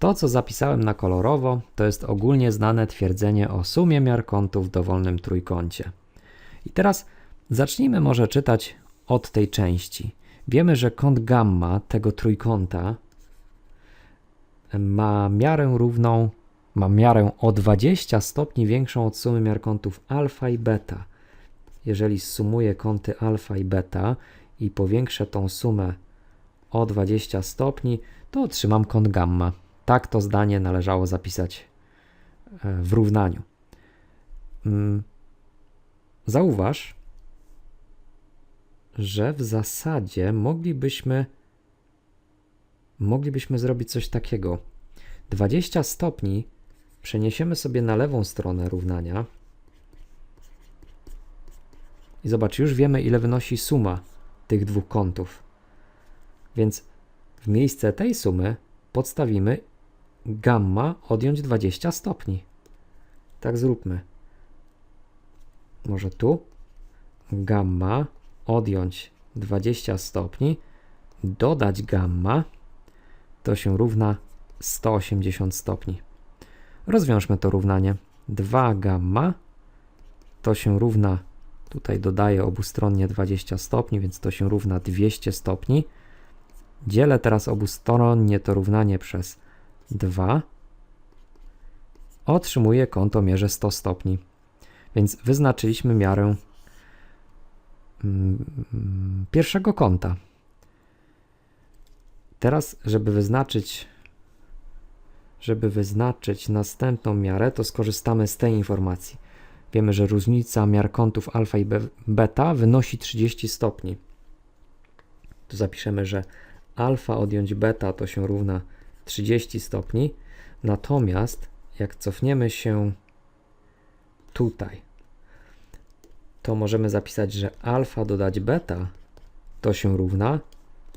To, co zapisałem na kolorowo, to jest ogólnie znane twierdzenie o sumie miar kątów w dowolnym trójkącie. I teraz zacznijmy może czytać od tej części. Wiemy, że kąt gamma tego trójkąta ma miarę równą, ma miarę o 20 stopni większą od sumy miar kątów alfa i beta. Jeżeli sumuję kąty alfa i beta i powiększę tą sumę o 20 stopni, to otrzymam kąt gamma. Tak to zdanie należało zapisać e, w równaniu. Mm. Zauważ, że w zasadzie moglibyśmy moglibyśmy zrobić coś takiego. 20 stopni przeniesiemy sobie na lewą stronę równania. I zobacz, już wiemy, ile wynosi suma tych dwóch kątów. Więc w miejsce tej sumy podstawimy gamma odjąć 20 stopni. Tak zróbmy. Może tu gamma odjąć 20 stopni, dodać gamma, to się równa 180 stopni. Rozwiążmy to równanie. 2 gamma to się równa, tutaj dodaję obustronnie 20 stopni, więc to się równa 200 stopni. Dzielę teraz obustronnie to równanie przez 2. Otrzymuję kąt o mierze 100 stopni. Więc wyznaczyliśmy miarę mm, pierwszego kąta. Teraz, żeby wyznaczyć żeby wyznaczyć następną miarę, to skorzystamy z tej informacji. Wiemy, że różnica miar kątów alfa i beta wynosi 30 stopni. Tu zapiszemy, że alfa odjąć beta to się równa 30 stopni. Natomiast jak cofniemy się tutaj, to możemy zapisać, że alfa dodać beta to się równa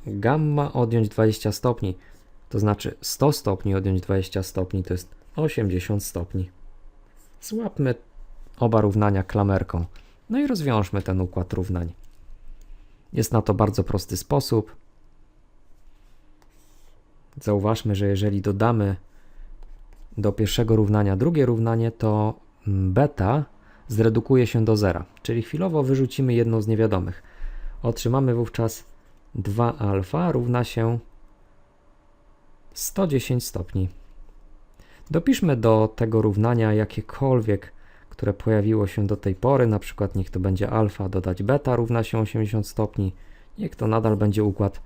gamma odjąć 20 stopni. To znaczy 100 stopni odjąć 20 stopni to jest 80 stopni. Złapmy oba równania klamerką. No i rozwiążmy ten układ równań. Jest na to bardzo prosty sposób. Zauważmy, że jeżeli dodamy do pierwszego równania drugie równanie, to beta zredukuje się do zera, czyli chwilowo wyrzucimy jedną z niewiadomych. Otrzymamy wówczas 2 alfa równa się 110 stopni. Dopiszmy do tego równania jakiekolwiek, które pojawiło się do tej pory, na przykład niech to będzie alfa dodać beta równa się 80 stopni, niech to nadal będzie układ,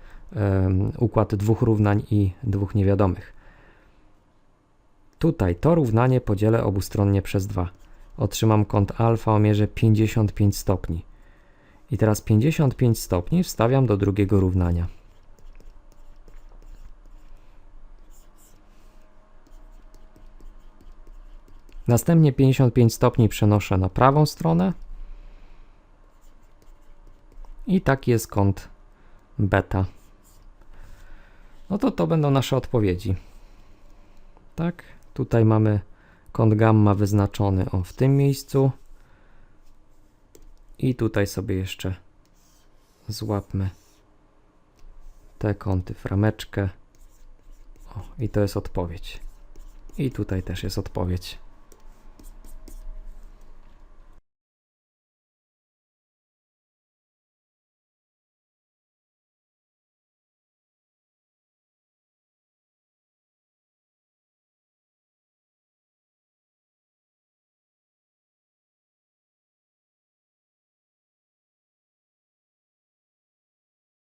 układ dwóch równań i dwóch niewiadomych. Tutaj to równanie podzielę obustronnie przez 2. Otrzymam kąt alfa o mierze 55 stopni. I teraz 55 stopni wstawiam do drugiego równania. Następnie 55 stopni przenoszę na prawą stronę. I taki jest kąt beta. No to to będą nasze odpowiedzi. Tak, tutaj mamy kąt gamma wyznaczony o w tym miejscu. I tutaj sobie jeszcze złapmy te kąty w rameczkę. O, i to jest odpowiedź. I tutaj też jest odpowiedź.